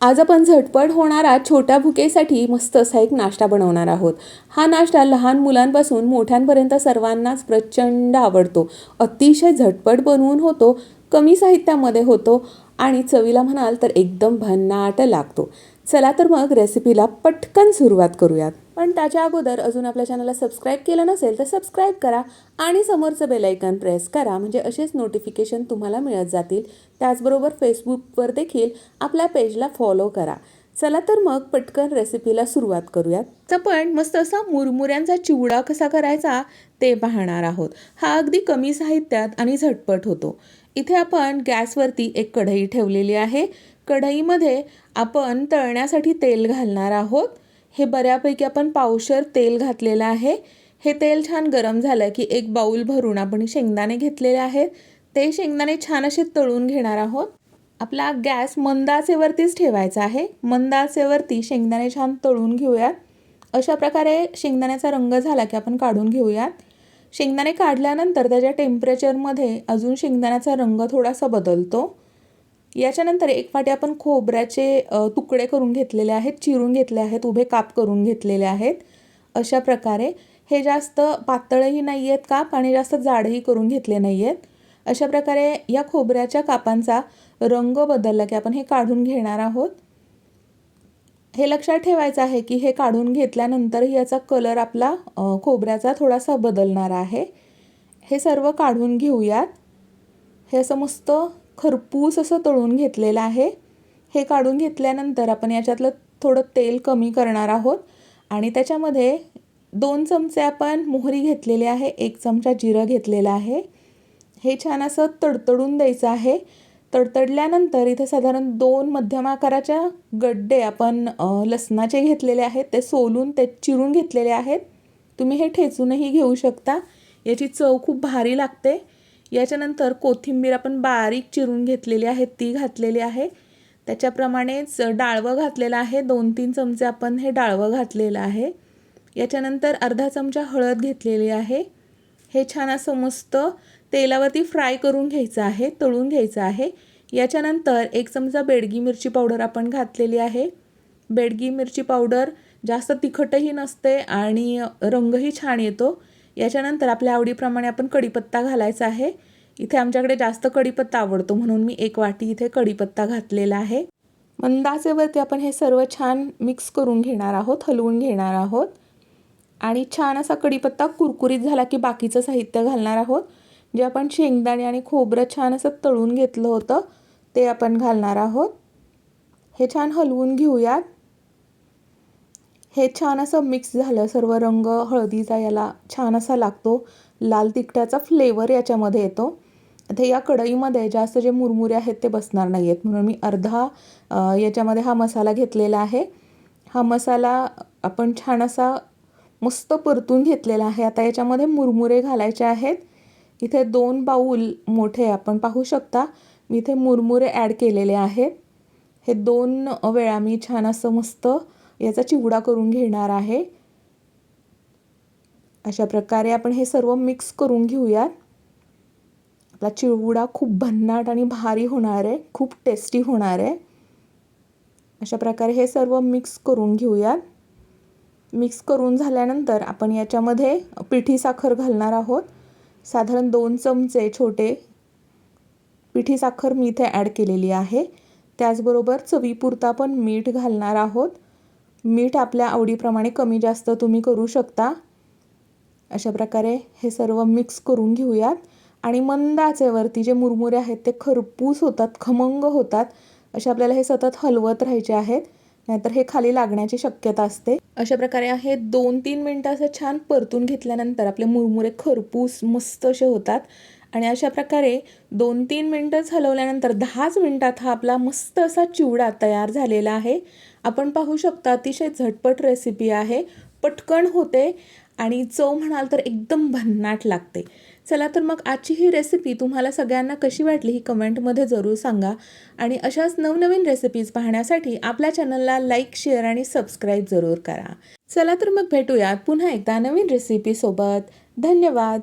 आज आपण झटपट होणारा छोट्या भुकेसाठी मस्त असा एक नाश्ता बनवणार आहोत. हा नाश्ता लहान मुलांपासून मोठ्यांपर्यंत सर्वांनाच प्रचंड आवडतो. अतिशय झटपट बनवून होतो कमी साहित्यामध्ये होतो आणि चवीला म्हणाल तर एकदम भन्नाट लागतो. चला तर मग रेसिपीला पटकन सुरुवात करूयात. पण त्याच्या अगोदर अजून आपल्या चॅनलला सबस्क्राईब केलं नसेल तर सबस्क्राईब करा आणि समोरचं बेलायकन प्रेस करा. म्हणजे असेच नोटिफिकेशन तुम्हाला मिळत जातील. त्याचबरोबर फेसबुकवर देखील आपल्या पेजला फॉलो करा. चला तर मग पटकन रेसिपीला सुरुवात करूयात. तर पण मस्त असा मुरमुऱ्यांचा चिवडा कसा करायचा ते पाहणार आहोत. हा अगदी कमी साहित्यात आणि झटपट होतो. इथे आपण गॅसवरती एक कढई ठेवलेली आहे. कढईमध्ये आपण तळण्यासाठी तेल घालणार आहोत. हे बऱ्यापैकी आपण पावशर तेल घातलेलं आहे. हे तेल छान गरम झालं की एक बाऊल भरून आपण शेंगदाणे घेतलेले आहेत. ते शेंगदाणे छान असे तळून घेणार आहोत. आपला गॅस मंदाचेवरतीच ठेवायचा आहे. मंदाचेवरती शेंगदाणे छान तळून घेऊयात. अशा प्रकारे शेंगदाण्याचा रंग झाला की आपण काढून घेऊयात. शेंगदाणे काढल्यानंतर त्याच्या टेम्परेचरमध्ये अजून शेंगदाण्याचा रंग थोडासा बदलतो. याच्यानंतर एक वाटी आपण खोबऱ्याचे तुकडे करून घेतलेले आहेत चिरून घेतले आहेत उभे काप करून घेतलेले आहेत. अशा प्रकारे. हे जास्त पातळही नाही आहेत काप आणि जास्त जाडही करून घेतले नाही आहेत अशा प्रकारे या खोबऱ्याच्या कापांचा रंग बदलला की आपण हे काढून घेणार आहोत. हे लक्षात ठेवायचं आहे की हे काढून घेतल्यानंतरही याचा कलर आपला खोबऱ्याचा थोडासा बदलणार आहे. हे सर्व काढून घेऊयात. हे असं मस्त खरपूस असं तळून घेतलेलं आहे. हे काढून घेतल्यानंतर आपण याच्यातलं थोडं तेल कमी करणार आहोत. आणि त्याच्यामध्ये दोन चमचे आपण मोहरी घेतलेली आहे. एक चमचा जिरं घेतलेलं आहे. हे छान असं तडतडून द्यायचं आहे. तडतडल्यानंतर इथे साधारण दोन मध्यम आकाराच्या गड्डे आपण लसणाचे घेतलेले आहेत. ते सोलून ते चिरून घेतलेले आहेत. तुम्ही हे ठेचूनही घेऊ शकता. याची चव खूप भारी लागते. याच्यानंतर कोथिंबीर आपण बारीक चिरून घेतलेली आहे ती घातलेली आहे. त्याच्याप्रमाणेच डाळवं घातलेलं आहे दोन तीन चमचे आपण हे डाळवं घातलेलं आहे. याच्यानंतर अर्धा चमचा हळद घेतलेली आहे. हे छान असं मस्त तेलावरती फ्राय करून घ्यायचं आहे तळून घ्यायचं आहे. याच्यानंतर एक चमचा बेडगी मिरची पावडर आपण घातलेली आहे. बेडगी मिरची पावडर जास्त तिखटही नसते आणि रंगही छान येतो. याच्यानंतर आपल्या आवडीप्रमाणे आपण कढीपत्ता घालायचा आहे. इथे आमच्याकडे जास्त कढीपत्ता आवडतो म्हणून मी एक वाटी इथे कढीपत्ता घातलेला आहे. मंदाचेवरती आपण हे सर्व छान मिक्स करून घेणार आहोत हलवून घेणार आहोत. आणि छान असा कढीपत्ता कुरकुरीत झाला की बाकीचं साहित्य घालणार आहोत. जे आपण शेंगदाणे आणि खोबरं छान असं तळून घेतलं होतं ते आपण घालणार आहोत. हे छान हलवून घेऊयात. हे छान असं मिक्स झालं. सर्व रंग हळदीचा याला छान असा लागतो. लाल तिखटाचा फ्लेवर याच्यामध्ये येतो. आता या कढईमध्ये जास्त जे मुरमुरे आहेत ते बसणार नाही आहेत म्हणून मी अर्धा याच्यामध्ये हा मसाला घेतलेला आहे. हा मसाला आपण छान असा मस्त परतून घेतलेला आहे. आता याच्यामध्ये मुरमुरे घालायचे आहेत. इथे दोन बाऊल मोठे आपण पाहू शकता. मी इथे मुरमुरे ॲड केलेले आहेत. हे दोन वेळा मी छान असं मस्त याचा चिवडा करून घेणार आहे. अशा प्रकारे आपण हे सर्व मिक्स करून घेऊयात. आपला चिवडा खूप भन्नाट आणि भारी होणार आहे खूप टेस्टी होणार आहे. अशा प्रकारे हे सर्व मिक्स करून घेऊयात. मिक्स करून झाल्यानंतर आपण याच्यामध्ये पिठी साखर घालणार आहोत. साधारण दोन चमचे छोटे पिठी साखर मी इथे ॲड केलेली आहे. त्याचबरोबर चवीपुरता पण मीठ घालणार आहोत. मीठ आपल्या आवडीप्रमाणे कमी जास्त तुम्ही करू शकता. अशा प्रकारे हे सर्व मिक्स करून घेऊयात. आणि मंद आचेवरती जे मुरमुरे आहेत ते खरपूस होतात खमंग होतात. असे आपल्याला हे सतत हलवत राहायचे आहेत. नाहीतर हे खाली लागण्याची शक्यता असते. अशा प्रकारे हे दोन तीन मिनटं असं छान परतून घेतल्यानंतर आपले मुरमुरे खरपूस मस्त असे होतात. आणि अशा प्रकारे दोन तीन मिनटंच हलवल्यानंतर दहाच मिनटात हा आपला मस्त असा चिवडा तयार झालेला आहे. आपण पाहू शकता अतिशय झटपट रेसिपी आहे. पटकन होते आणि चव म्हणाल तर एकदम भन्नाट लागते. चला तर मग आजची ही रेसिपी तुम्हाला सगळ्यांना कशी वाटली ही कमेंटमध्ये जरूर सांगा. आणि अशाच नवनवीन रेसिपीज पाहण्यासाठी आपल्या चॅनलला लाईक शेअर आणि सबस्क्राईब जरूर करा. चला तर मग भेटूयात पुन्हा एकदा नवीन रेसिपीसोबत धन्यवाद.